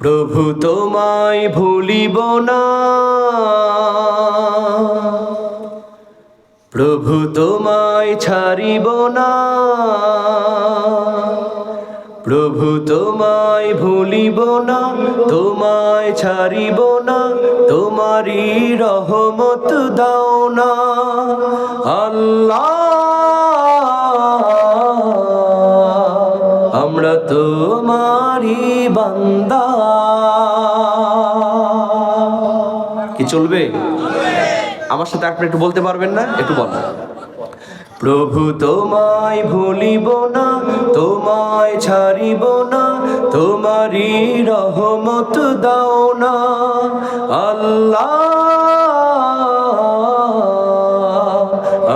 প্রভু তোমায় ভুলিব না। প্রভু তোমায় ছাড়িব না। প্রভু তোমায় ভুলিব না, তোমায় ছাড়িব না, তোমারই রহমত দাও না। আল্লাহ আমরা তোমারই বান্দা। কি চলবে? আমার সাথে আপনি একটু বলতে পারবেন না? একটু বল। প্রভু তোমায় ভুলিব না, তোমায় ছাড়িব না, তোমারই রহমত দাও না। আল্লাহ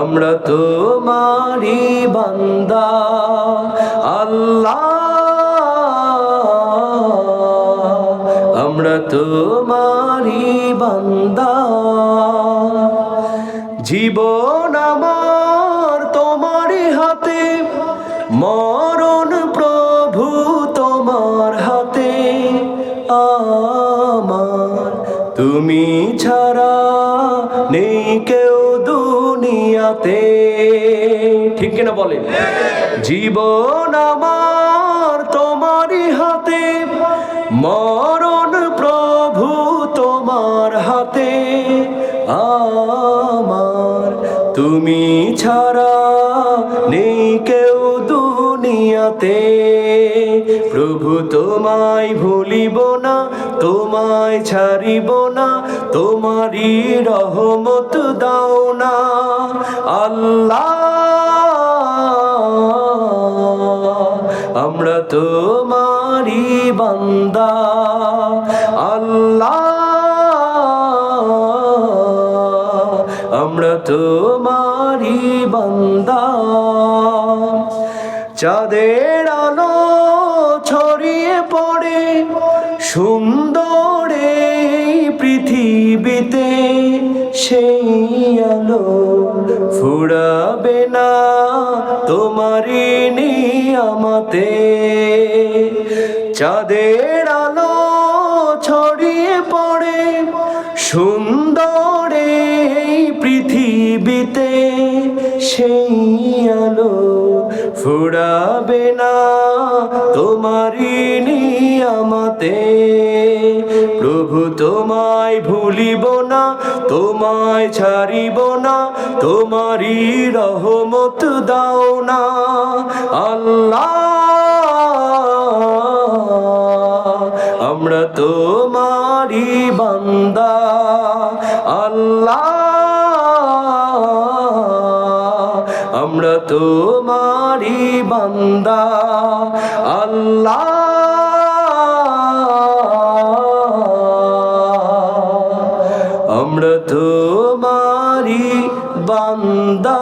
আমরা তোমারই বান্দা। আল্লাহ আমরা তোমারই বান্দা। জীবন আমার তোমার হাতে মরণ প্রভু তুমি ছাড়া নেই কেউ দুনিয়াতে। ঠিক কিনা বলে জীবন আমার তোমারই হাতে, মরণ প্রভু তোমার হাতে। আমার তুমি ছাড়া নেই কেউ দুনিয়াতে, প্রভু তোমায় ভুলিব না, তোমায় ছাড়িব না, তোমারই রহমত দাও না। আল্লাহ, আমরা তোমারই বান্দা। আল্লাহ, আমরা তোমারই বান্দা। চাঁদের আলো ছড়িয়ে পড়ে সুন্দর পৃথিবীতে সেই আলো ফুরাবে না তোমারই নিয়ামতে। চাঁদের আলো ছড়িয়ে পড়ে সুন্দর পৃথিবীতে সেই আলো ফুরাবে না তোমারই নিয়ামতে। প্রভু তোমায় ভুলিব না, তোমায় ছাড়িব না তোমারই রহমত দাও না। আল্লাহ, আমরা তোমারই বান্দা। আল্লাহ আমরা তোমারই বান্দা আল্লাহ। আমরা তোমারই বান্দা।